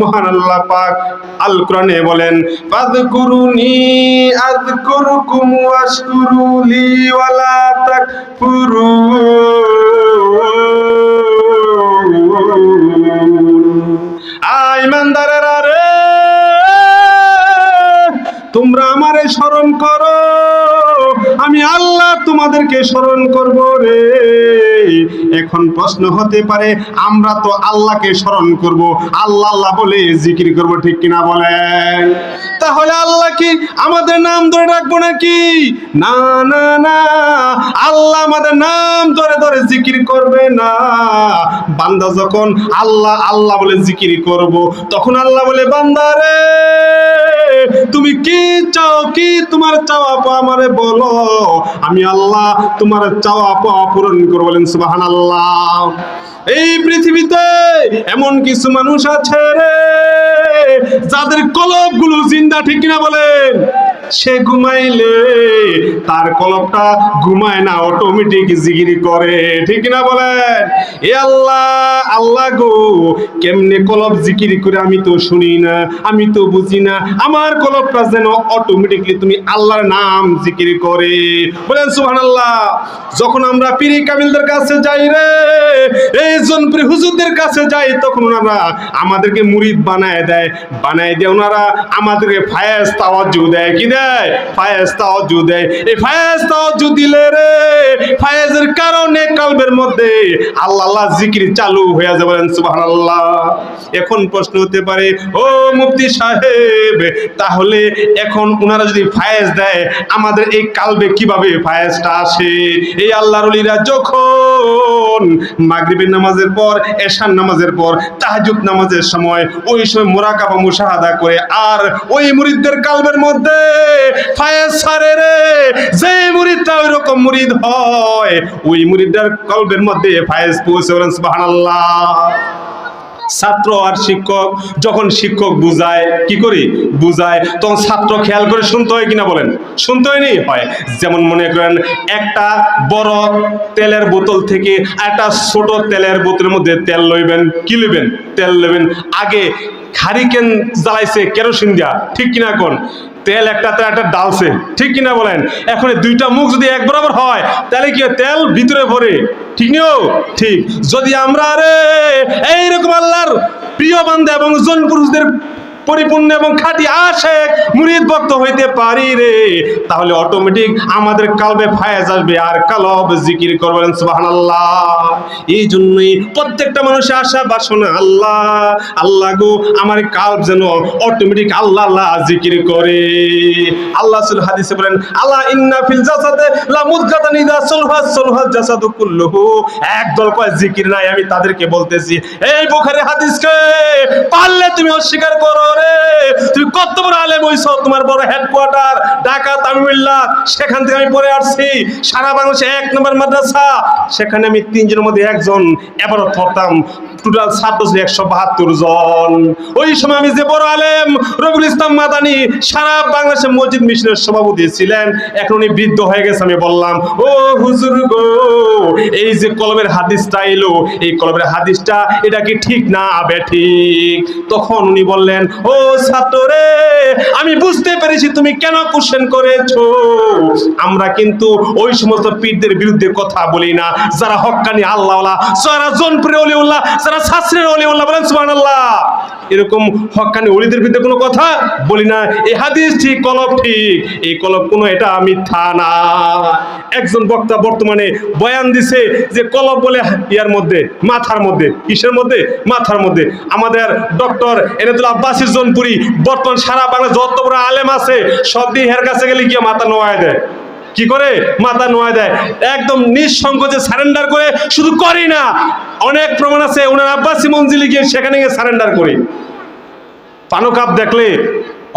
মহান আল্লাহ পাক আল কোরআনে বলেন ফাযকুরুনি আযকুরুকুম ওয়াশকুরুলি ওয়ালা তাকফুরুন আয় ইমানদারেরা রে, তোমরা আমারে স্মরণ করো। আমি আল্লাহ তোমাদেরকে স্মরণ করব রে। এখন প্রশ্ন হতে পারে, আমরা তো আল্লাহকে স্মরণ করব। আল্লাহ আল্লাহ বলে জিকির করব, ঠিক কিনা বলেন? তাহলে আল্লাহ কি আমাদের নাম ধরে রাখব নাকি? না না না। আল্লাহ আমাদের নাম ধরে ধরে জিকির করবে না। বান্দা যখন আল্লাহ আল্লাহ বলে জিকির করব, তখন আল্লাহ বলে, বান্দা রে, তুমি কি চাও, কি তোমার চাওয়া, আমারে বলো। আমি আল্লাহ তোমার চাওয়া পাওয়া পূরণ করব বলেন সুবাহান আল্লাহ এই পৃথিবীতে এমন কিছু মানুষ আছে রে, যাদের কলবগুলো জিন্দা ঠিক কিনা বলেন? সে ঘুমাইলে, তার কলবটা ঘুমায় না অটোমেটিক জিগিরি করে। ঠিক না বলেন? এ আল্লাহ আল্লাহ গো, কেমনে কলব জিকিরি করে আমি তো শুনি না, আমি তো বুঝি না। আমার কলবটা যেন অটোমেটিকলি তুমি আল্লাহর নাম জিকিরি করে। বলেন সুবহানাল্লাহ, যখন আমরা পীরি কামিলদের কাছে যাই রে, এই জনপ্রিয় হুজুরদের কাছে যাই, তখন ওনারা আমাদেরকে মুরিদ বানায় দেয়। বানায় দিয়ে ওনারা আমাদেরকে ফায়েজ তাওয়াজ্জু দেয়। কি ফায়েজ তাওয়াজ্জু দেয় ফায়েজ তাওয়াজ্জু দিলে রে, ফায়েজের কারণে কলবের মধ্যে আল্লাহ আল্লাহ জিকির চালু হয়ে যাবে সুবহানাল্লাহ। এখন প্রশ্ন হতে পারে, ও মুফতি সাহেব, তাহলে এখন ওনারা যদি ফায়েজ দেয়, আমাদের এই কালবে কীভাবে ফায়েজটা আসে? এই আল্লাহর ওলিরা যখন মাগরিবের নামাজের পর, এশার নামাজের পর, তাহাজ্জুদ নামাজের সময়, ওই সময় মোরাকাবা, মুশাহাদা করে, আর ওই মুরিদদের কালবের মধ্যে রে যে হয়, ওই মধ্যে ছাত্র আর শিক্ষক, যখন শিক্ষক বুঝায়, কি করি? বুঝায়, তখন ছাত্র খেয়াল করে শুনতে হয় কিনা বলেন? শুনতে হয় নি হয়। যেমন মনে করেন, একটা বড় তেলের বোতল থেকে একটা ছোট তেলের বোতলের মধ্যে তেল লইবেন, কি লইবেন? তেল লইবেন। আগে হারিকেন জ্বালাইছে কেরোসিন দিয়া, ঠিক কিনা কোন? তেল একটা তেল একটা ডালছে। ঠিক কিনা বলেন? এখন দুইটা মুখ যদি এক বরাবর হয়, তাহলে কি তেল ভিতরে ভরে। ঠিক নিও? ঠিক। যদি আমরা আরে, এইরকম আল্লাহর প্রিয় বান্ধব এবং জন পুরুষদের পরিপূর্ণ এবং খাঁটি আশেক মুরিদ ভক্ত হইতে পারি রে। তাহলে অটোমেটিক আমাদের কালবে ফায়েজ আসবে আর কালব জিকির করবেন, সুবহানাল্লাহ। এই জন্যই প্রত্যেকটা মানুষের আশা, বাসনা আল্লাহ। আল্লাহ গো, আমার কালব যেন অটোমেটিক আল্লাহ আল্লাহ জিকির করে। আল্লাহ সুল হাদিসে বলেন আল্লাহ ইন্না ফিল জাসাদে লা মুদগাতান ইদা সুলহা সুলহা জাসাদু কুল্লুহু। একদল কয়, জিকির নাই, আমি তাদেরকে বলতেছি, এই বুখারী হাদিসকে পারলে তুমি অস্বীকার করো। রে তুমি কত বড় আলেম হইছো? তোমার বড় হেডকোয়ার্টার ঢাকা, তামিলনাড়ু, সেখান থেকে আমি পড়ে আসছি। সারা বাংলাদেশে এক নম্বর মাদ্রাসা। সেখানে আমি তিনজনের মধ্যে একজন এবারও পড়তাম। টোটাল ছিল একশো বাহাত্তর জন। ওই সময় আমি যে বড় আলেম, রবিউল ইসলাম মাদানি, সারা বাংলাদেশে মসজিদ মিশনের সভাপতি ছিলেন। এখন উনি বৃদ্ধ হয়ে গেছে, আমি বললাম, ও হুজুর গো, এই যে কলমের হাদিসটা এলো, এই কলমের হাদিসটা, এটা কি ঠিক না? আবে ঠিক? তখন উনি বললেন ও ছাত্ররে, আমি বুঝতে পেরেছি তুমি কেন কোশ্চেন করেছ। আমরা কিন্তু ওই সমস্ত পীরদের বিরুদ্ধে কথা বলি না। যারা হক্কানি আল্লাহ যারা জনপ্রিয় অলিউল্লাহ, যারা শাস্ত্রের অলিউল্লাহ বলেন সুবহানাল্লাহ। এরকম হক্কানি অলিদের বিরুদ্ধে কোনো কথা বলি না। এই হাদিস ঠিক, কলব ঠিক। এই কলব কোনো, এটা মিথ্যা না। একজন বক্তা বর্তমানে বয়ান দিছে যে কলব বলে ইয়ার মধ্যে, মাথার মধ্যে, কিসের মধ্যে? মাথার মধ্যে। আমাদের ডক্টর এনাদুল আব্বাসির জনপুরি, বর্তমান সারা বাংলা যত বড় আলেম আছে, সব দিয়ে হের কাছে গেলে গিয়ে মাথা নোয়ায় দেয়। কি করে? মাথা নোয়া দেয়। একদম নিঃসংকোচে সারেন্ডার করে শুধু করি না, অনেক প্রমাণ আছে, ওনার আব্বাসি মঞ্জিলে গিয়ে সেখানে গিয়ে সারেন্ডার করি। পানো কাপ দেখলে,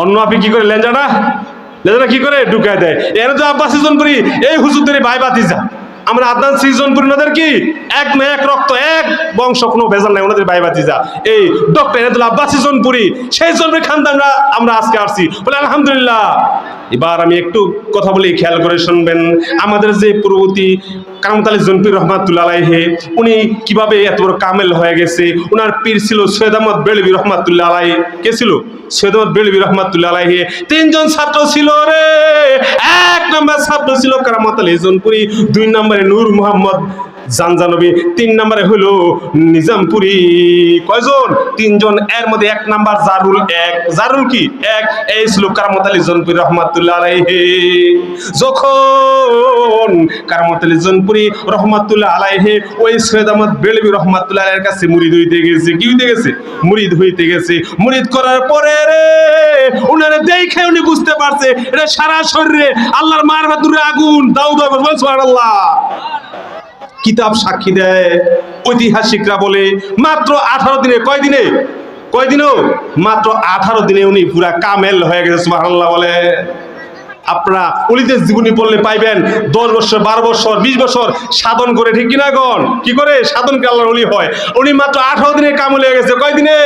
অন্য আপনি কি করে লেঞ্জাটা লেঞ্জাটা কি করে? ঢুকায় দেয়। এর তো আব্বাসি জনপুরি, এই হুজুরদের ভাই বাতিজা আমরা আদনান সিজনপুরি ওনাদের কি? এক না এক রক্ত, এক বংশ, কোনো ভেজাল নাই, ওনাদের ভাই বাতিজা এই ডক্টর এনাদুল আব্বাসি জনপুরি, সেই জনপুরি খানদানরা আমরা আজকে আসছি। বলে, আলহামদুলিল্লাহ। এবার আমি একটু কথা বলি, খেয়াল করে শুনবেন। আমাদের যে পূর্ববর্তী কারামত আলী জনপির রহমাতুল্লাহ আলাইহে, উনি কীভাবে এত বড় কামেল হয়ে গেছে? ওনার পীর ছিল সৈয়দ আহমদ বেলবি রহমাতুল্লাহ আলাই কে ছিল? সৈয়দ আহমদ বেলবি রহমাতুল্লাহ আলাইহে। তিনজন ছাত্র ছিল রে। এক নম্বর ছাত্র ছিল কারামত আলী জনপুরি, দুই নম্বরে নূর মোহাম্মদ জানজানবী তিন নম্বরে হলো নিজামপুরি। কয়জন? তিনজন। এর মধ্যে এক নাম্বার জারুল এক। জারুল কি? এক। এই ছিল কারামত আলী জনপুরি রহমাতুল্লাহ আলাইহি। যখন কারামত আলী জনপুরি রহমাতুল্লাহ আলাইহি, ওই সৈয়দ আহমদ বেলবি রহমাতুল্লাহ আলাইহির কাছে মুরিদ হইতে গেছে। কি হইতে গেছে? মুরিদ হইতে গেছে। মুরিদ করার পরে রে, উনারে দেখে উনি বুঝতে পারছে, এটা সারা শরীরে আল্লাহর মার বাতুরে আগুন দাউ দাউ সুবহানাল্লাহ। কিতাব সাক্ষী দেয়। ঐতিহাসিকরা বলে, মাত্র আঠারো দিনে, কয় দিনে? কয় দিনও? মাত্র আঠারো দিনে উনি পুরা কামেল হয়ে গেছে, সুবহানাল্লাহ বলে। আপনারা উলিদের জীবনী পড়লে পাইবেন দশ বছর, বারো বছর, বিশ বছর সাধন করে, ঠিক কিনা গন? কি করে? সাধন আল্লাহর উলি হয়। উনি মাত্র আঠারো দিনে কামল হয়ে গেছে। কয় দিনে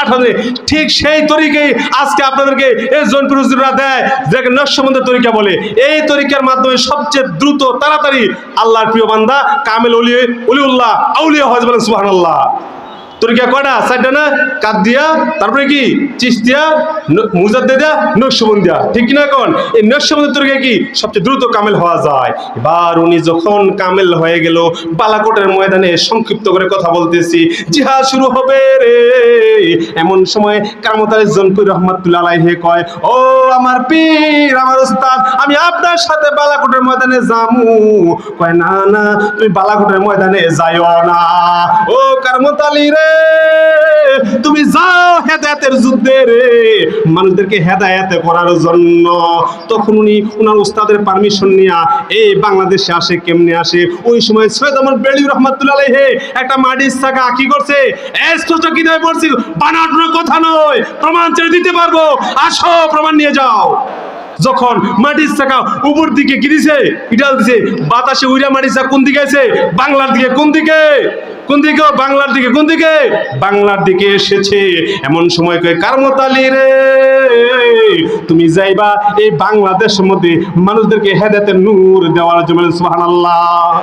আঠারো দিনে। ঠিক সেই তরিকেই আজকে আপনাদেরকে এই জনপুর দেয়, যাকে নকশবন্দের তরিকা বলে। এই তরিকার মাধ্যমে সবচেয়ে দ্রুত, তাড়াতাড়ি আল্লাহর প্রিয় বান্দা কামেল উলি উলিউল্লাহ আউলিয়া হজ বলেন সুবহানাল্লাহ। তরিকা কয়টা? চারটা না? কাদিয়া তারপরে কি? চিস্তিয়া মুজাদ্দেদা নকশবন্দিয়া ঠিক কিনা কোন? এই নকশবন্দির তরিকা কি? সবচেয়ে দ্রুত কামেল হওয়া যায়। এবার উনি যখন কামেল হয়ে গেল, বালাকোটের ময়দানে সংক্ষিপ্ত করে কথা বলতেছি। জিহাদ শুরু হবে রে। এমন সময় কামতার জনপুর রহমাতুল্লাহ আলাইহি কয়, ও আমার পীর, আমার উস্তাদ, আমি আপনার সাথে বালাকোটের ময়দানে যামু। কয়, না না, তুমি বালাকোটের ময়দানে যাইও না। ও কারমতালি রে তুমি যাও হেদায়েতের যুদ্ধে রে। মানুষদেরকে হেদায়েত করার জন্য। তখন উনি ওনার উস্তাদের পারমিশন নিয়ে এই বাংলাদেশে আসে, কেমনে আসে? ওই সময় সৈয়দ আমার বেলি রহমাতুল্লাহ আলাইহি একটা মাটির চাকা কি করছে? স্পষ্ট কি দেবে পড়ছি বানানোর কথা নয়, প্রমাণ ছেড়ে দিতে পারব। আসো, প্রমাণ নিয়ে যাও। যখন মাটির চাকা উপর দিকে কি দিছে ইটাল দিছে, বাতাসে উইরা মাটির চাকা কোন দিকে আছে? বাংলার দিকে, কোন দিকে? কোন দিকে? বাংলার দিকে। কোন দিকে? বাংলার দিকে এসেছে। এমন সময় কয়ে কারমতালি রে? তুমি যাইবা এই বাংলাদেশের মধ্যে মানুষদেরকে হেদায়েতের নূর দেওয়ার জন্য সুবহানাল্লাহ।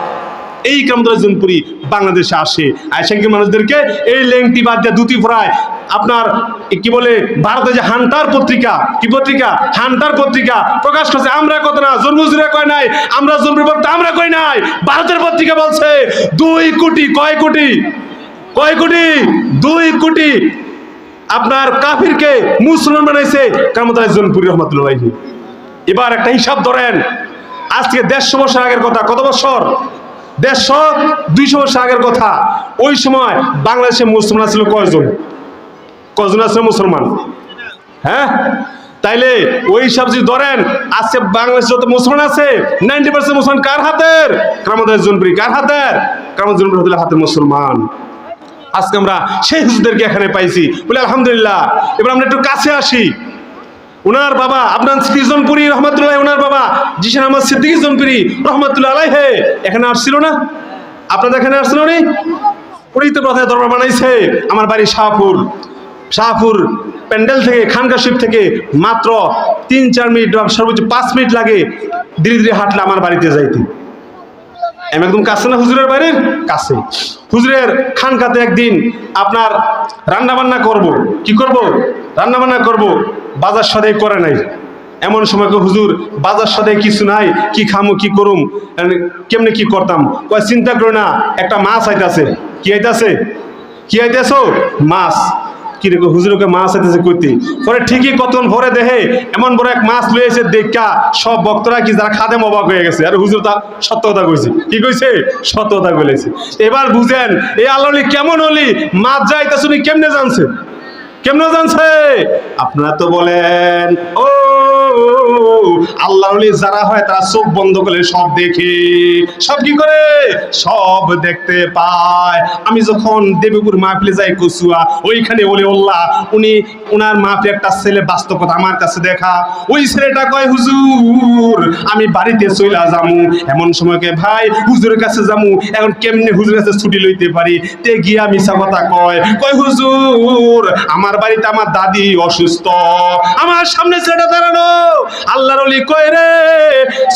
এই কামদারজনপুরি বাংলাদেশে আসে। আয়সা মানুষদেরকে এই লেংটি বাদ দিয়ে দুটি ফ্রায় আপনার, কি বলে, ভারতে যে হান্টার পত্রিকা, কি পত্রিকা? হান্টার পত্রিকা প্রকাশ করছে, আমরা কত না জন্মজুরে কয় নাই, আমরা জন্মের বলতে আমরা কই নাই। ভারতের পত্রিকা বলছে, দুই কোটি, কয় কোটি কয় কোটি, দুই কোটি আপনার কাফিরকে মুসলমান বানাইছে। কামতায় জনপুরি রহমতুল্লাহ এবার একটা হিসাব ধরেন আজ থেকে দেড়শো বছর আগের কথা, কত বছর? দেড়শো, দুইশো বছর আগের কথা। ওই সময় বাংলাদেশে মুসলমান ছিল কয়জন? কয়জন আছে মুসলমান? হ্যাঁ? তাইলে ওই সব যদি ধরেন আজকে বাংলাদেশ যত মুসলমান আছে নাইনটি পার্সেন্ট মুসলমান কার হাতের? কামাদের জনপ্রি কার হাতের? কামাদের জনপ্রি হাতের মুসলমান। আজকে আমরা সেই হুজুরদেরকে এখানে পাইছি। বলে আলহামদুলিল্লাহ। এবার আমরা একটু কাছে আসি। ওনার বাবা আপনার জনপুরি রহমতুল্লাহ ওনার বাবা জিশান আহমদ সিদ্দিকি জনপুরি রহমতুল্লাহ আলাই হে এখানে আসছিল না? আপনাদের এখানে আসছিল উনি তো প্রথমে দরবার বানাইছে। আমার বাড়ি শাহপুর। শাহপুর প্যান্ডেল থেকে খানকাশিপ থেকে মাত্র তিন, চার মিনিট বা সর্বোচ্চ পাঁচ মিনিট লাগে ধীরে ধীরে হাঁটলে আমার বাড়িতে যাইতে। আমি একদম কাছে না, হুজুরের বাড়ির কাছে। হুজুরের খানকাতে একদিন আপনার রান্নাবান্না করব। কি করব? রান্নাবান্না করব। বাজার সদাই করে নাই। এমন সময় হুজুর, বাজার সদাই কিছু নাই, কি খামু, কি করুম? কেমনে কি করতাম? কয়, চিন্তা করো না, একটা মাছ আইতাছে। কি আইতাছে? কি আইতাছো? মাছ। কি মাছ পরে ঠিকই ভরে এমন এক মাছ সব বক্তরা কি যারা খাদে হয়ে গেছে। আর তা কথা কইছে। কি কইছে? কথা বলেছে এবার বুঝেন, এই আল্লাহ কেমন হলি মাছ যাইতে শুনি কেমনে জানছে? কেমনে জানছে আপনারা তো বলেন। ও আল্লাহ যারা হয় তারা চোখ বন্ধ করলে সব দেখে। সব কি করে? সব দেখতে পায়। আমি যখন দেবীপুর মাহফিলে যাই কচুয়া ওইখানে বলে ওল্লাহ উনি ওনার মাহফিলে একটা ছেলে বাস্তব কথা আমার কাছে দেখা। ওই ছেলেটা কয় হুজুর আমি বাড়িতে চইলা যামু। এমন সময়কে ভাই হুজুরের কাছে যামু। এখন কেমনে হুজুরের কাছে ছুটি লইতে পারি? তে গিয়া মিছা কথা কয়। কয় হুজুর আমার আমার বাড়িতে আমার দাদি অসুস্থ। আমার সামনে ছেলেটা দাঁড়ানো আল্লাহর অলি কয় রে,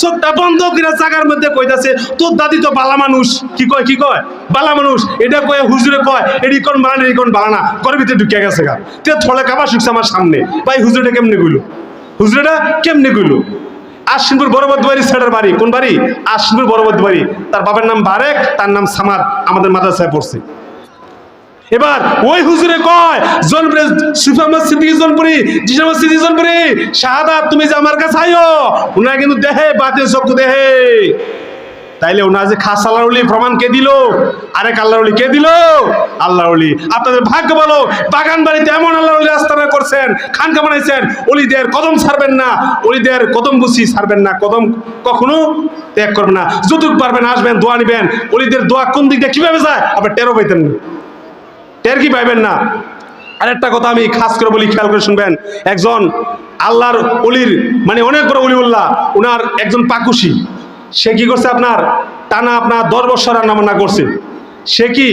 চোখটা বন্ধ করে জায়গার মধ্যে কইতাছে, তোর দাদি তো বালা মানুষ। কি কয় কি কয়? বালা মানুষ। এটা কয় হুজুরে কয়, এডি কোন বালা এডি কোন বালা না। ঘরের ভিতরে ঢুকে গেছে গা। তে থলে কাবা শুকছে আমার সামনে। ভাই, হুজুরটা কেমনে গইলো হুজুরটা কেমনে গইলো আশিনপুর বড়বদ্দ বাড়ি ছেলের বাড়ি। কোন বাড়ি? আশিনপুর বড়বদ্দ বাড়ি। তার বাবার নাম বারেক, তার নাম সামাদ। আমাদের মাদ্রাসায় পড়ছে। এবার ওই হুজুরে কয় জনপুরে সুফামদ সিদ্দিকী জনপুরি জিসামদ সিদ্দিকী জনপুরি শাহাদাত তুমি যে আমার কাছে আইও উনারা কিন্তু দেহে বাতে চক্ষু দেহে। তাইলে ওনার যে খাস আল্লাহর উলি প্রমাণ কে দিল? আরেক আল্লাহর উলি কে দিল? আল্লাহর উলি আপনাদের ভাগ্য বলো বাগান বাড়িতে এমন আল্লাহর উলি আস্তানা করছেন, খানকা বানাইছেন অলিদের কদম ছাড়বেন না অলিদের কদম বুঝি ছাড়বেন না, কদম কখনো ত্যাগ করবেন না। যতটুকু পারবেন, আসবেন, দোয়া নিবেন। অলিদের দোয়া কোন দিক দিয়ে কীভাবে যায়? আবার টেরো পাইতেন না। টের কি পাইবেন না? আরেকটা কথা আমি খাস করে বলি, খেয়াল করে শুনবেন। একজন আল্লাহর অলির মানে অনেক বড় অলি উল্লাহ উনার একজন পাকুশি। সে কি করছে আপনার? টানা আপনার দশ বছর রান্না বান্না করছে। সে কি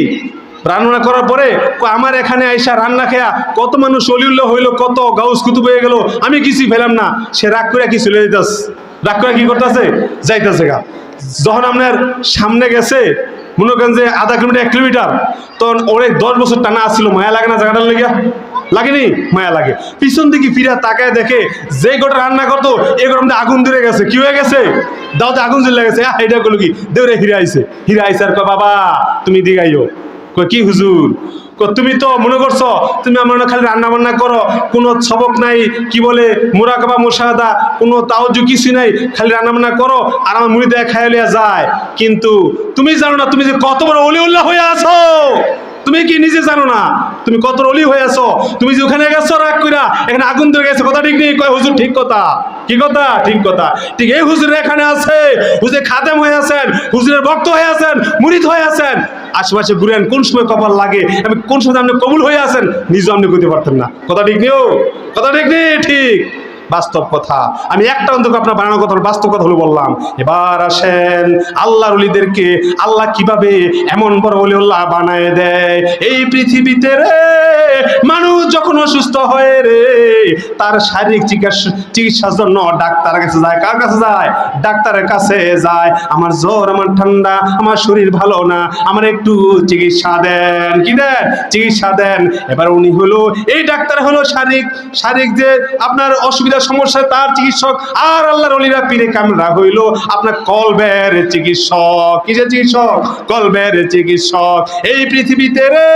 রান্না করার পরে আমার এখানে আইসা রান্না খেয়া কত মানুষ অলিউল্লাহ হইল, কত গাউস কুতুব হয়ে গেল, আমি কিছুই ফেলাম না। সে রাগ করে কি চলে যেতেস রাগ করে কি করতেছে? যাইতেছে গা। যখন আপনার সামনে গেছে মনে করেন যে আধা কিলোমিটার এক কিলোমিটার। তখন অনেক দশ বছর টানা আসছিল মায়া লাগে না জায়গাটার লেগে লাগেনি? মায়া লাগে। পিছন দিকে ফিরা তাকায় দেখে যে গোটা রান্না করতো এ গোটা আগুন ধরে গেছে। কি হয়ে গেছে? দাওতে আগুন জ্বলে গেছে। এটা করল কি? দেউরে হিরা আইছে হিরা আইসার কয়, বাবা তুমি দিগাইও। কয় কি হুজুর? তুমি তো মনে করছ, তুমি আমার খালি রান্না বান্না করো, কোনো সবক নাই, কি বলে, মুরাকাবা, মুশাহাদা, কোনো তাওজু কিছু নাই, খালি রান্না বান্না করো, আর আমার মুড়ি দেয়া খাইয়া যায়। কিন্তু তুমি জানো না, তুমি যে কত বড় অলি উল্লাহ হয়ে আছো। তুমি কি নিজে জানো না? তুমি কত অলি হয়ে আছো। তুমি যে ওখানে গেছো রাগ কইরা, এখানে আগুন ধরে গেছে, কথা ঠিক নেই, কয়, হুজুর ঠিক কথা। কি কথা? ঠিক কথা। ঠিক এই হুজুর এখানে আছে, হুজুর খাদেম হয়ে আছেন, হুজুরের ভক্ত হয়ে আছেন মুরিদ হয়ে আছেন। আশেপাশে ঘুরেন, কোন সময় কপাল লাগে, আমি কোন সময় আপনি কবুল হয়ে আসেন নিজেও আপনি করতে পারতেন না। কথা ঠিক নিও? কথা ঠিক নেই ঠিক। বাস্তব কথা। আমি একটা অন্তত আপনার বানানো কথা বাস্তব কথা হলো বললাম। এবার আসেন, আল্লাহর অলিদেরকে আল্লাহ কীভাবে এমন বড় অলি আল্লাহ বানায় দেয়? এই পৃথিবীতে রে, মানুষ যখন অসুস্থ হয় রে, তার শারীরিক চিকিৎসা, চিকিৎসার জন্য ডাক্তারের কাছে যায়। কার কাছে যায়? ডাক্তারের কাছে যায়। আমার জ্বর, আমার ঠান্ডা, আমার শরীর ভালো না, আমার একটু চিকিৎসা দেন। কি দেন? চিকিৎসা দেন। এবার উনি হলো, এই ডাক্তার হলো শারীরিক শারীরিক যে আপনার অসুবিধা সমস্যা তার চিকিৎসক আর আল্লাহর অলিরা পীরে কামরা হইল। আপনার কলবের চিকিৎসক, কিসের চিকিৎসক? কলবের চিকিৎসক। এই পৃথিবীতে রে,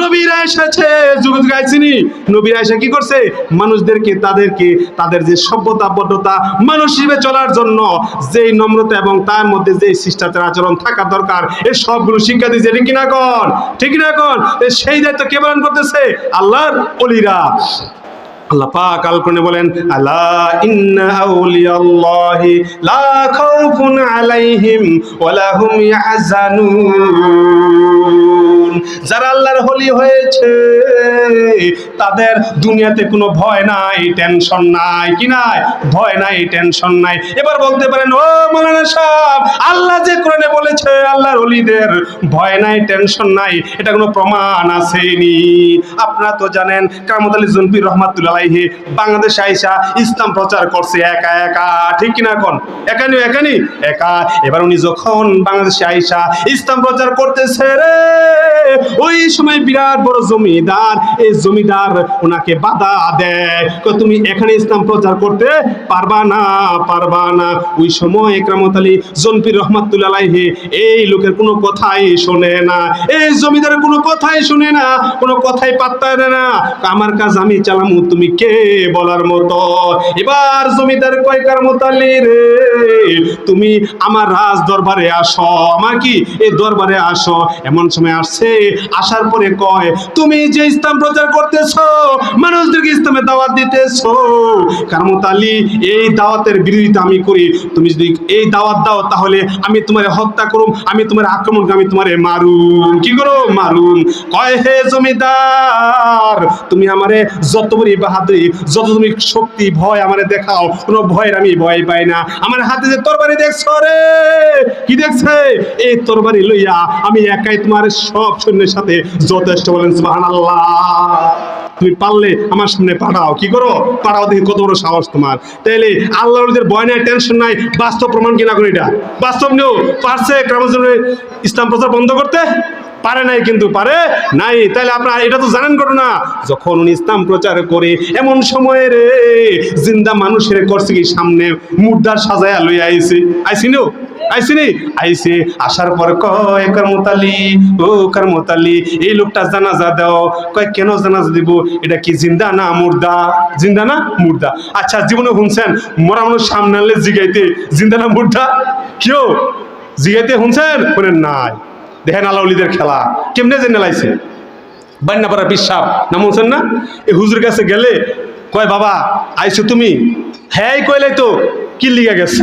নবীরা এসেছে। যুগ গাইছিনি নবীরা এসে কি করছে? মানুষদেরকে তাদেরকে, তাদের যে সভ্যতা, বদ্ধতা, মানুষ হিসেবে চলার জন্য যেই নম্রতা এবং তার মধ্যে যে শিষ্টাচার আচরণ থাকা দরকার এই সবগুলো শিক্ষা দিয়েছে। ঠিক কিনা কন? ঠিক না কন? সেই দায়িত্ব কে পালন করতেছে? আল্লাহর অলিরা। আল্লাহ পাক বলেন আলা ইন্না আউলিয়াল্লাহি লা খাউফুন আলাইহিম ওয়ালা হুম ইয়াহজানুন। যারা আল্লাহর হলি হয়েছে, তাদের দুনিয়াতে কোনো ভয় নাই টেনশন নাই। কি নাই? ভয় নাই টেনশন নাই। এবার বলতে পারেন, ও মাওলানা সাহেব, আল্লাহ যে কোরআনে বলেছে, আল্লাহর অলিদের ভয় নাই টেনশন নাই, এটা কোনো প্রমাণ আসেনি। আপনারা তো জানেন, কামত আলী জনপির রহমাতুল্লাহ বাংলাদেশে আইসা ইসলাম প্রচার করছে একা একা। ঠিক কিনা কোন? একানি একানি একা। এবার উনি যখন বাংলাদেশে আইসা ইসলাম প্রচার করতেছে রে ওই সময় বিরাট বড় জমিদার, এই জমিদার ওনাকে বাধা দেয়। তুমি এখানে ইসলাম প্রচার করতে পারবা না পারবা না। ওই সময় একরামত আলী জনপির রহমাতুল্লাহ এই লোকের কোনো কথাই শোনে না। এই জমিদারের কোনো কথাই শুনে না, কোনো কথাই পাত্তা দেয় না। আমার কাজ আমি চালামু, তুমি কে বলার মতো? এবার জমিদার কয় কারমত আলী রে, তুমি আমার রাজ দরবারে আসো। আমার কি? এই দরবারে আসো। এমন সময় আসছে আসার পরে কয়, তুমি যে ইসলাম প্রচার করতেছো, মানুষদেরকে ইসলামের দাওয়াত দিতেছো। কারমত আলী, এই দাওয়াতের বিরোধিতা আমি করি। তুমি যদি এই দাওয়াত দাও, তাহলে আমি তোমার হত্যা করুম, আমি তোমার আক্রমণ আমি তোমারে মারুম। কি করো? মারুম। কয়, হে জমিদার, তুমি আমারে যত বড়ি বাহাদুরি যত তুমি শক্তি, ভয় আমারে দেখাও, কোনো ভয়ের আমি ভয় পাই না। আমার হাতে যে তরবারি দেখছ রে, কি দেখছে? এই তরবারি লইয়া আমি একাই তোমার সব সৈন্যের সাথে যথেষ্ট বলেন, সুবহানাল্লাহ। তুমি পারলে আমার সামনে পাঠাও। কি করো? পাঠাও দেখি কত বড় সাহস তোমার। তাইলে আল্লাহ ওলিদের ভয় নাই টেনশন নাই, বাস্তব প্রমাণ কিনা করি এটা? বাস্তব নিয়েও পারছে ইসলাম প্রচার বন্ধ করতে? পারে নাই কিন্তু, পারে নাই। তাহলে আপনারা এটা তো জানেন ঘটনা যখন উনি ইসলাম প্রচার করে এমন সময়ে রে, জিন্দা মানুষের করছে কি সামনে মুর্দার সাজায়া লই আইছে। আইসিনো আইসিনি আইসে। আসার পর কয় কর্মতালি? ও কর্মতালি, এই লোকটা জানাজা দাও। কয়, কেন জানাজা দিব? এটা কি জিন্দা না মুর্দা? জিন্দা না মুর্দা? আচ্ছা জীবনে শুনছেন, মরা মানুষ সামনে আনলে জিগাইতে, জিন্দা না মুর্দা? কেউ জিগাইতে শুনছেন? বলেন, নাই। দেখেন আলাউলিদের খেলা। কেমনে যে নেলাইছে বান্নাপাড়া বিশ্বাস নাম শুনছেন না? এই হুজুর কাছে গেলে কয়, বাবা, আইছো তুমি? হ্যাঁ কইলাই তো কি লিগা গেছে?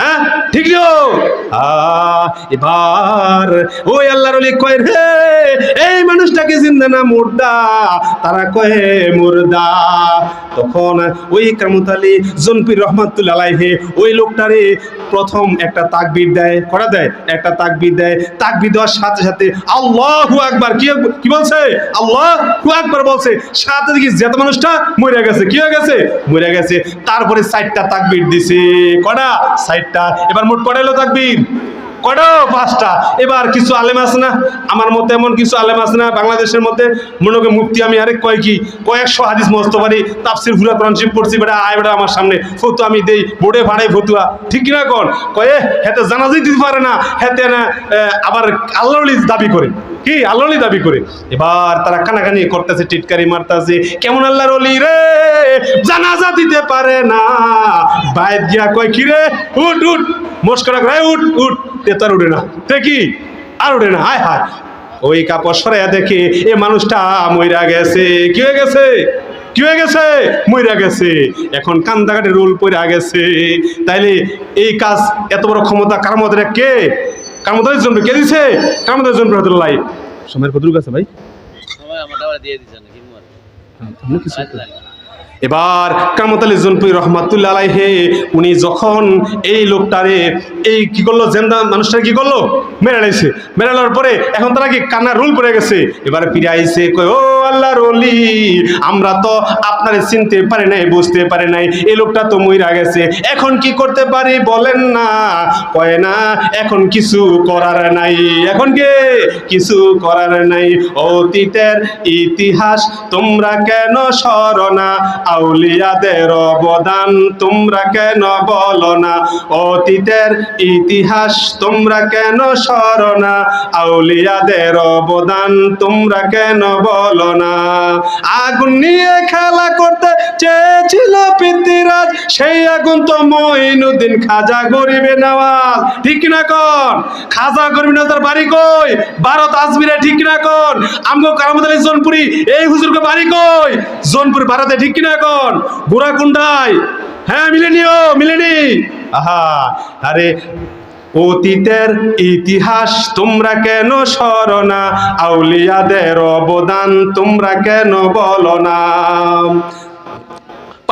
হ্যাঁ ঠিক এবার ওই আল্লাহর কয় রে, এই মানুষটাকে জিন্দা না মুর্দা? তারা কয়ে মুর্দা। তখন ওই কামত আলী জনপির আলাইহে, ওই লোকটারে প্রথম একটা তাকবির দেয়। করা দেয়? একটা তাকবির দেয়। তাকবির দেওয়ার সাথে সাথে আল্লাহু আকবার, কি কি বলছে? আল্লাহু আকবার বলছে। সাথে দেখি যেত মানুষটা মরে গেছে, কি হয়ে গেছে? মরে গেছে। তারপরে সাইডটা তাকবির দিছে। কটা? সাইডটা এবার মোট কটা এলো তাকবির? কটা পাঁচটা। এবার কিছু আলেম আছে না? আমার মতে এমন কিছু আলেম আছে না, বাংলাদেশের মধ্যে মনে মুক্তি আমি আরেক কয় কি? কয়েকশো হাদিস মস্ত পারি তাপসির কোরআন শিব পড়ছি, বেটা, আয় বেটা, আমার সামনে। ফতু আমি দেই, বোর্ডে ভাড়াই ফতুয়া। ঠিক কিনা কন? কয়ে হেতে জানাজাই দিতে পারে না, হেতে না আবার আল্লাহলি দাবি করে। কি? আল্লাহলি দাবি করে। এবার তারা কানাকানি করতেছে, টিটকারি মারতেছে। কেমন আল্লাহর অলি রে? জানাজা দিতে পারে না। বাইদ গিয়া কয় কি রে? উঠ উঠ মস্করা করে উঠ উঠ তে তার উঠে না। তে কি আর উঠে না। হায় হায়। ওই কাপড় সরাইয়া দেখে এ মানুষটা মইরা গেছে। কি হয়ে গেছে? কি হয়ে গেছে? মইরা গেছে। এখন কান্দাকাটি রোল পইরা গেছে। তাইলে এই কাজ এত বড় ক্ষমতা কার মধ্যে কে? কার মধ্যে জন্য কে দিছে? কার মধ্যে জন্য রহমতুল্লাহ? সময়ের কত আছে ভাই? সময় আমাকে আবার দিয়ে কি মনে কিছু এবার কামত আলী জনপুর রহমাতুল্লাহ আলাইহে, উনি যখন এই লোকটারে, এই কি করল, জেন্দা মানুষটা কি করল? মেরে লাইছে। মেরে পরে এখন তারা কি কান্নার রুল পড়ে গেছে? এবারে ফিরে আইছে কই ও আল্লাহর ওলি, আমরা তো আপনারে চিনতে পারে নাই, বুঝতে পারে নাই, এই লোকটা তো মইরা গেছে। এখন কি করতে পারি বলেন না? কয়, না, এখন কিছু করার নাই। এখন কে? কিছু করার নাই। অতীতের ইতিহাস তোমরা কেন স্মরণা আউলিয়াদের অবদান তোমরা কেন বলো না? অতীতের ইতিহাস তোমরা কেন স্মরণা আউলিয়াদের অবদান তোমরা কেন বলো না? আগুন নিয়ে খেলা করতে চেয়েছিল পিতৃরাজ সেই আগুন তো মঈনুদ্দিন খাজা গরিবে নেওয়াজ। ঠিক না কন? খাজা গরিবে নেওয়াজ বাড়ি কই? ভারত আজমিরে ঠিক না কন? আমগো কারামত আলী জোনপুরি, এই হুজুরকে বাড়ি কই? জোনপুর, ভারতে ঠিক না কন গোড়াকুন্ডায় হ্যাঁ মিলেনিও, মিলেনি। আহা, আরে অতীতের ইতিহাস তোমরা কেন স্মরণা আউলিয়াদের অবদান তোমরা কেন বলো না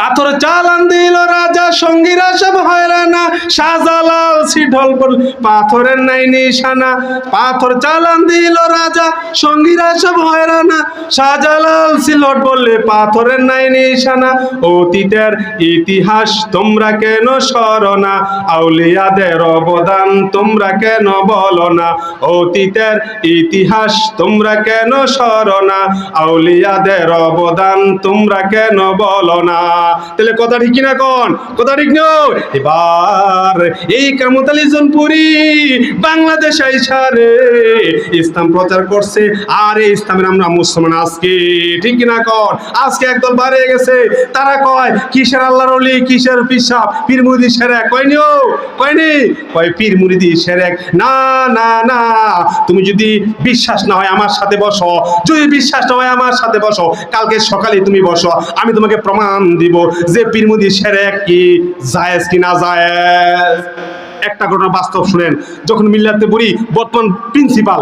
পাথর চালান দিল রাজা সঙ্গীরা সব হয়রানা। শাহজালাল সিঢল বল, পাথরের নাই নিশানা। পাথর চালান দিল রাজা সঙ্গীরা সব হয়রানা। শাহজালাল সিলট বললে পাথরের নাই নিশানা। অতীতের ইতিহাস তোমরা কেন স্মরণা আউলিয়াদের অবদান তোমরা কেন বলো না অতীতের ইতিহাস তোমরা কেন স্মরণা আউলিয়াদের অবদান তোমরা কেন বলো না তাহলে কথা ঠিক কিনা কন? কথা ঠিক নয়? এবার এই কামতালি জনপুরি বাংলাদেশ আইসারে ইসলাম প্রচার করছে, আর এই ইসলামের আমরা মুসলমান আজকে, ঠিক কিনা কন? আজকে একদল বাইরে গেছে, তারা কয়, কিসের আল্লাহর অলি কিসের পিসাব? পীর মুরিদি সেরেক কয়নিও কয়নি কয়, পীর মুরিদি সেরেক, না না না, তুমি যদি বিশ্বাস না হয় আমার সাথে বসো, যদি বিশ্বাস না হয় আমার সাথে বসো, কালকে সকালে তুমি বসো, আমি তোমাকে প্রমাণ দিব। যে পীর মুরিদি সেরেক কি, জায়েজ কি না জায়েজ? একটা ঘটনা বাস্তব শুনেন। যখন মিল্লাতে বুড়ি, বর্তমান প্রিন্সিপাল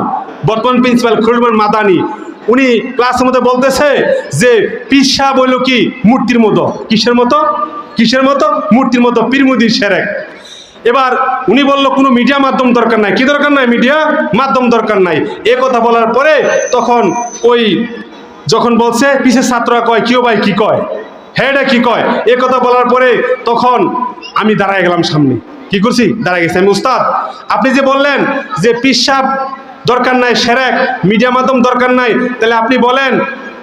বর্তমান প্রিন্সিপাল খলিলুর মাদানি, উনি ক্লাসের মধ্যে বলতেছে যে পিসা বইল কি? মূর্তির মতো। কিসের মতো? কিসের মতো? মূর্তির মতো পীরমুদির সেরেক। এবার উনি বলল, কোনো মিডিয়া মাধ্যম দরকার নাই। কি দরকার নাই মিডিয়া মাধ্যম দরকার নাই। এ কথা বলার পরে তখন ওই, যখন বলছে পিছের ছাত্ররা কয়, কিও ভাই, কি কয়? হ্যাঁ এটা কি কয়? এ কথা বলার পরে তখন আমি দাঁড়ায় গেলাম সামনে। কি করছি? দাঁড়ায় গেছি। আমি, উস্তাদ, আপনি যে বললেন যে পিসাব দরকার নাই, সেরেক, মিডিয়া মাধ্যম দরকার নাই, তাহলে আপনি বলেন,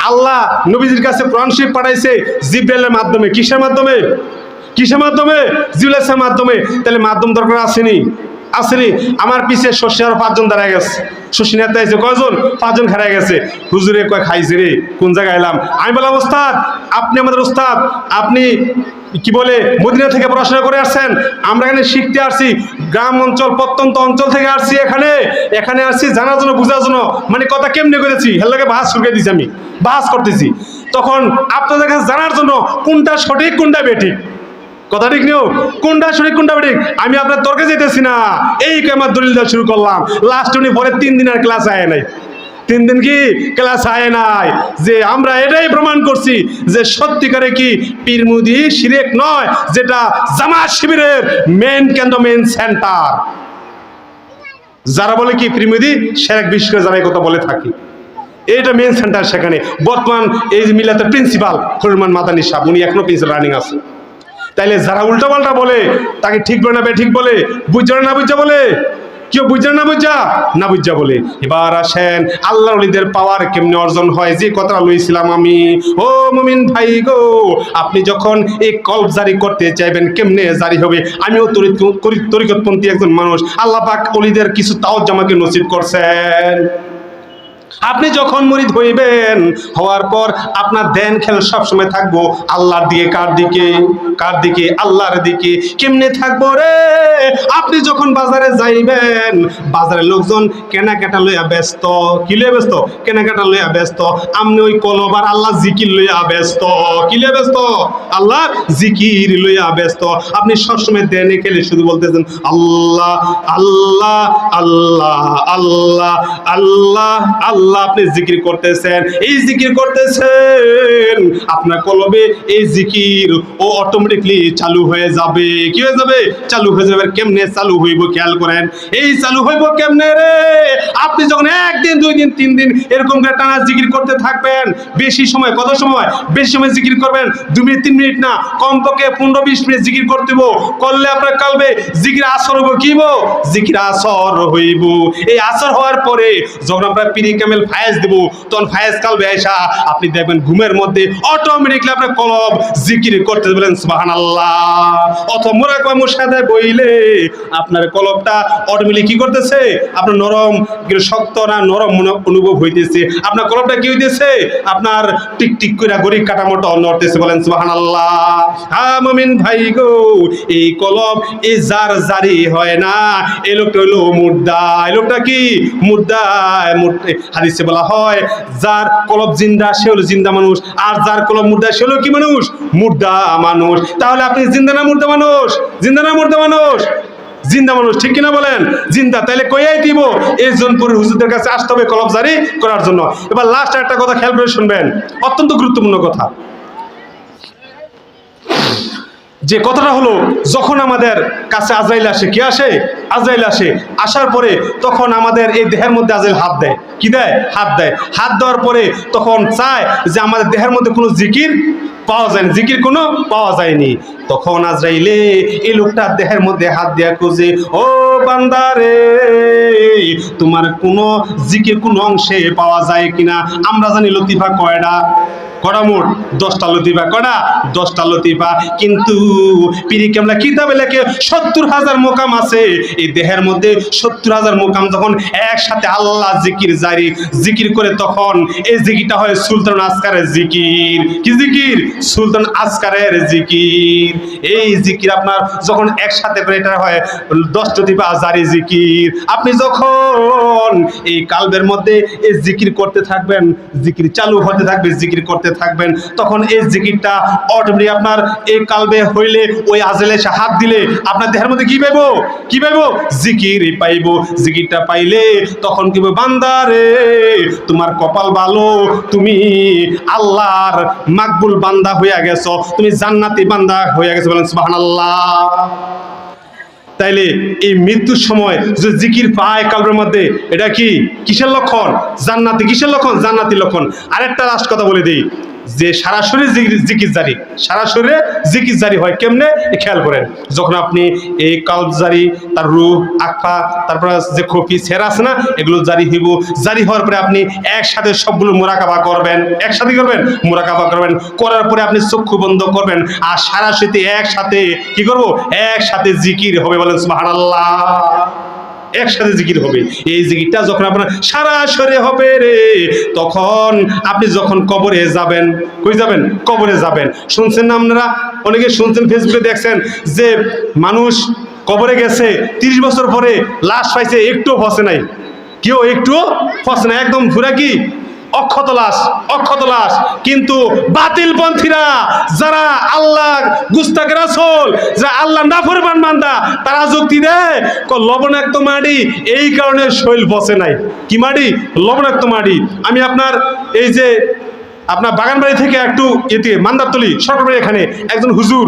আল্লাহ নবীজির কাছে শরীফ পাঠাইছে জিব্রাইলের মাধ্যমে। কিসের মাধ্যমে? কিসের মাধ্যমে? জিউলেসের মাধ্যমে। তাহলে মাধ্যম দরকার আসেনি। আসেনি। আমার পিছে শশী আর পাঁচজন দাঁড়ায় গেছে। শশী নেতা এসে কয়জন? পাঁচজন খারায় গেছে। হুজুরে কয়, খাইছে রে, কোন জায়গায় এলাম? আমি বললাম, ওস্তাদ, আপনি আমাদের ওস্তাদ, আপনি কি বলে মদিনা থেকে পড়াশোনা করে আসছেন? আমরা এখানে শিখতে আসছি, গ্রাম অঞ্চল, প্রত্যন্ত অঞ্চল থেকে আসছি এখানে। এখানে আসছি জানার জন্য, বোঝার জন্য। মানে কথা কেমনে করেছি হেলাকে বাহাস শুরু দিয়েছি আমি। বাহাস করতেছি। তখন আপনাদের কাছে জানার জন্য কোনটা সঠিক, কোনটা বেঠিক? কথা ঠিক নিও? কোনটা সঠিক, কোনটা বেঠিক? আমি আপনার তর্কে যেতেছি না। এই আমার শুরু করলাম। লাস্ট উনি পরে তিন ক্লাস আয় নাই। তিন দিন কি? ক্লাস আয় নাই। যে আমরা এটাই প্রমাণ করছি যে সত্যিকারে কি শিরেক নয়, যেটা জামাত শিবিরের মেন কেন্দ্র মেন সেন্টার যারা বলে কি পীরমুদি সেরেক বিশেষ করে যারা কথা বলে থাকি। এটা মেন সেন্টার সেখানে। বর্তমান এই মিলাতের প্রিন্সিপাল হরমান মাদানি সাহেব, উনি এখনও প্রিন্সিপাল রানিং আছে। তাইলে যারা উল্টাপাল্টা বলে, তাকে ঠিক বলে না ঠিক বলে? বুঝছে না বুঝছে বলে? কেউ বুঝছে না বুঝা না বুঝা বলে। এবার আসেন আল্লাহ অলিদের পাওয়ার কেমনে অর্জন হয়? যে কথা লইছিলাম আমি। ও মুমিন ভাই গো, আপনি যখন এই কল্প জারি করতে চাইবেন, কেমনে জারি হবে? আমিও তরিক তরিকতপন্থী একজন মানুষ। আল্লাহ পাক অলিদের কিছু তাও জামাকে নসিব করছেন। আপনি যখন মরিদ হইবেন, হওয়ার পর আপনার দেন খেল সবসময় থাকব আল্লাহর দিকে, কার দিকে কার দিকে, আল্লাহর দিকে, কেমনে থাকব রে? আপনি যখন বাজারে যাইবেন বাজারে লোকজন কেনাকাটা লইয়া ব্যস্ত। কি লইয়া ব্যস্ত? কেনাকাটা লইয়া ব্যস্ত। আপনি ওই কলবার আল্লাহ জিকির লইয়া ব্যস্ত। কি লইয়া ব্যস্ত? আল্লাহ জিকির লইয়া ব্যস্ত। আপনি সবসময় দেনে খেলে শুধু বলতেছেন আল্লাহ আল্লাহ আল্লাহ আল্লাহ আল্লাহ আল্লাহ আপনি জিকির করতেছেন। এই জিকির করতেছেন, আপনার কলবে এই জিকির ও অটোমেটিকলি চালু হয়ে যাবে। কি হয়ে যাবে? চালু হয়ে যাবে। কেমনে চালু হইব খেয়াল করেন। এই চালু হইব কেমনে রে? আপনি যখন একদিন দুই দিন তিন দিন এরকম করে টানা জিকির করতে থাকবেন, বেশি সময়, কত সময়? বেশি সময় জিকির করবেন? দু মিনিট, তিন মিনিট না, কমপক্ষে পনেরো, বিশ মিনিট জিকির করতে। করলে আপনার কালবে জিকির আসর হইব, কি হইব? জিকির আসর হইব। এই আসর হওয়ার পরে যখন আমরা পিরি ক্যামেল ফায়েজ দেব। তখন ফায়েজ কালবে আয়সা আপনি দেখবেন ঘুমের মধ্যে অটোমেটিকলি আপনার কলব জিকির করতে বলেন সুবাহান আল্লাহ অথবা মোরা কয় মুসাদে বইলে আপনার কলবটা অটোমেটিক কি করতেছে? আপনার নরম শক্ত না নরম অনুভব হইতেছে। আপনার কলবটা কি হইতেছে? আপনার টিক টিক করে কাটা মতো নড়তেছে বলেন সুবাহান আল্লাহ হ্যাঁ মমিন ভাই গো, এই কলব এই যার জারি হয় না এই লোকটা হইল মুর্দা এই লোকটা কি? মুর্দে হাদিসে বলা হয়, যার কলব জিন্দা সে হলো জিন্দা মানুষ, আর যার কলব মুর্দা সে হলো কি মানুষ? মুর্দা মানুষ। তাহলে আপনি জিন্দা না মুর্দা মানুষ? জিন্দা না মুর্দা মানুষ? জিন্দা মানুষ, ঠিক কিনা বলেন? জিন্দা তাহলে কইয়াই দিব? এই জনপুরের হুজুরদের কাছে আসতে হবে কলব জারি করার জন্য। এবার লাস্ট একটা কথা খেয়াল করে শুনবেন। অত্যন্ত গুরুত্বপূর্ণ কথা। যে কথাটা হলো, যখন আমাদের কাছে আজরাইল আসে, কি আসে? আজরাইল আসে। আসার পরে তখন আমাদের এই দেহের মধ্যে আজাইল হাত দেয়। কি দেয়? হাত দেয়। হাত দেওয়ার পরে তখন চায় যে আমাদের দেহের মধ্যে কোনো জিকির পাওয়া যায়নি। জিকির কোনো পাওয়া যায়নি। তখন আজরাইলে এই লোকটার দেহের মধ্যে হাত দেয়া খুঁজে, ও বান্দারে, তোমার কোনো জিকির কোনো অংশে পাওয়া যায় কিনা? আমরা জানি লতিফা কয়টা কটা মোট দশটা লতিফা কটা দশটা লতিফা কিন্তু পিরি কেমলা কিতাবে লেখে সত্তর হাজার মোকাম আছে। এই দেহের মধ্যে সত্তর হাজার মোকাম যখন একসাথে আল্লাহ জিকির জারি, জিকির করে তখন এই জিকিরটা হয় সুলতান আসকারের জিকির। কি জিকির? সুলতান আসকারের জিকির। এই জিকির আপনার যখন একসাথে করে এটা হয় দশ লতিফা জারি জিকির। আপনি যখন এই কালবের মধ্যে এই জিকির করতে থাকবেন, জিকির চালু হতে থাকবে, জিকির করতে থাকবেন তখন এই জিকিরটা অটোমেটিক আপনার এই কালবে হইলে ওই আজেলে এসে হাত দিলে আপনার দেহের মধ্যে কি পাইবো? কি পাইবো? জিকির পাইবো। জিকিরটা পাইলে তখন কি বলব, বান্দা রে তোমার কপাল ভালো তুমি আল্লাহর মাকবুল বান্দা হইয়া গেছো তুমি জান্নাতি বান্দা হইয়া গেছো বলেন সুবহানাল্লাহ। তাইলে এই মৃত্যুর সময় যে জিকির পায় কালবের মধ্যে, এটা কি? কিসের লক্ষণ? জান্নাতি। কিসের লক্ষণ? জান্নাতি লক্ষণ। আরেকটা লাস্ট কথা বলে দিই। যে সারা শরীরে জিকির- জারি সারা শরীরে জিকির জারি হয় কেমনে? খেয়াল করেন। যখন আপনি এই কাল্ব জারি তার রুহ আখা তারপর যে খফি সেরা আছে না, এগুলো জারি হইব। জারি হওয়ার পরে আপনি একসাথে সবগুলো মোরাকাবা করবেন। একসাথে করবেন? মোরাকাবা করবেন। করার পরে আপনি চক্ষু বন্ধ করবেন। আর সারা স্মৃতি একসাথে কি করব? একসাথে জিকির হবে বলেন, সুবহানাল্লাহ। একসাথে জিকির হবে। এই জিকিরটা যখন আপনার সারাসরি হবে রে, তখন আপনি যখন কবরে যাবেন, কই যাবেন? কবরে যাবেন। শুনছেন না আপনারা? অনেকে শুনছেন ফেসবুকে দেখছেন যে মানুষ কবরে গেছে, তিরিশ বছর পরে লাশ পাইছে, একটুও ফসে নাই। কেউ একটুও ফসে না একদম ঘুরা কি অক্ষত লাশ কিন্তু বাতিল পন্থীরা যারা আল্লাহ গুস্তাক রাসূল, যারা আল্লাহ নাফরমান বান্দা, তারা যুক্তি লবণাক্ত এই কারণে নাই। কি লবণাক্ত আমি আপনার এই যে আপনার বাগানবাড়ি থেকে একটু মান্দারতলি সরকারি এখানে, একজন হুজুর,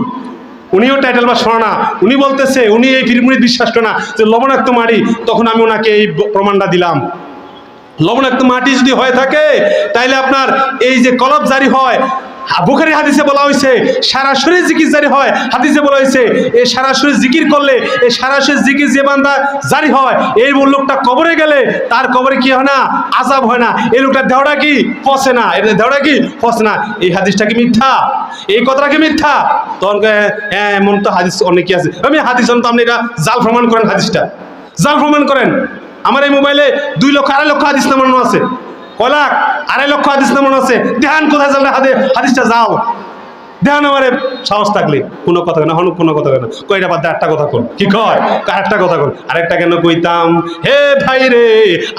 উনিও টাইটেল বা শোনা উনি বলতেছে, উনি এই ফিরমুনি বিশ্বাস না যে লবণাক্ত মাটি, তখন আমি ওনাকে এই প্রমাণটা দিলাম। লবণাক্ত মাটি যদি হয়ে থাকে, তাইলে আপনার এই যে কলব জারি হয়, বুখারি হাদিসে বলা হয়েছে, সরাসরি জিকির জারি হয়। হাদিসে বলা হয়েছে এই সরাসরি জিকির করলে এই সরাসরি জিকির যে বান্দা জারি হয়, এই লোকটা কবরে গেলে তার কবরে কি হয় না? আজাব হয় না। এই লোকটার দেহটা কি? ফসে না। এটা দেহটা কি? ফসে না। এই হাদিসটা কি মিথ্যা? এই কথাটা কি মিথ্যা? তখন হ্যাঁ এমন তো হাদিস অনেকই আছে। আমি হাদিস তো আপনি এটা জাল প্রমাণ করেন হাদিসটা। জাল প্রমাণ করেন। আমার এই মোবাইলে দুই লক্ষ, আড়াই লক্ষ হাদিস নামানো আছে। কয় লাখ আড়াই লক্ষ হাদিস নামানো আছে। ধ্যান কোথায় চলে হাদিসটা যাও। ধ্যান আমারে সাহস থাকলে। কোনো কথা না হন কোনো কথা না। কয়টা বাদ একটা কথা কর কি কয়? একটা কথা কর আরেকটা কেন কইতাম? হে ভাই রে,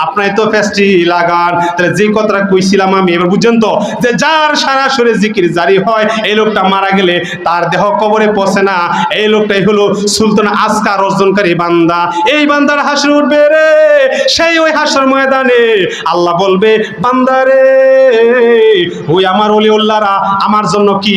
আপনাই তো ফেস্টি লাগান। তাহলে যে কথাটা কইছিলাম আমি, এবার বুঝছেন তো? যে যার সারা শরীরে জিকির জারি হয়, এই লোকটা মারা গেলে তার দেহ কবরে পচে না। এই লোকটাই হলো সুলতান আজকার অর্জনকারী বান্দা। এই বান্দার হাসর উঠবে রে, সেই ওই হাসর ময়দানে। আল্লাহ বলবে, বান্দা রে, ওই আমার অলি উল্লাহরা আমার জন্য কি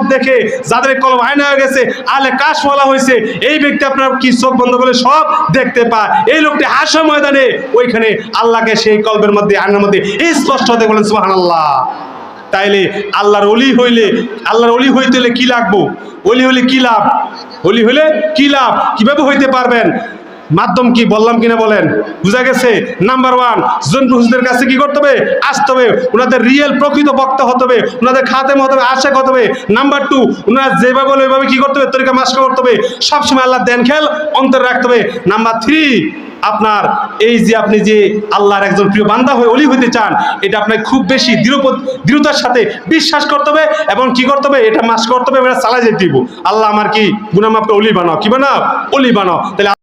দেখে, যাদের কলম আয়না হয়ে গেছে আহলে কাশ বলা হয়েছে, এই ব্যক্তি আপনার কি চোখ বন্ধ করে সব দেখতে পায়। এই লোকটি হাসা ময়দানে, ওইখানে আল্লাহকে সেই কল্পের মধ্যে, আয়নার মধ্যে স্পষ্ট হতে বলেন সুহান আল্লাহ তাইলে আল্লাহর অলি হইলে, আল্লাহর অলি হইতে হলে কি লাগবো? অলি হলে কি লাভ? অলি হলে কি লাভ? কীভাবে হইতে পারবেন? মাধ্যম কি বললাম কিনা বলেন? বুঝা গেছে? নাম্বার ওয়ান জন্তু হুজুরদের কাছে কি করতে হবে? আসতে হবে। ওনাদের রিয়েল প্রকৃত বক্তা হতে হবে। ওনাদের খাতেম হতে হবে, আশেক হতে হবে। নাম্বার টু ওনারা যেভাবে বলে ওইভাবে কি করতে হবে? তরিকা মাস্ক করতে হবে। সবসময় আল্লাহ দেন খেল অন্তর রাখতে হবে। নাম্বার থ্রি আপনার এই যে আপনি যে আল্লাহর একজন প্রিয় বান্দা হয়ে অলি হইতে চান, এটা আপনাকে খুব বেশি দৃঢ় দৃঢ়তার সাথে বিশ্বাস করতে হবে এবং কি করতে হবে? এটা মাস করতে হবে এটা চালা যেতে দিব। আল্লাহ আমার কি? গুনামাপকে অলি বানাও। কি বানাও? অলি বানাও। তাহলে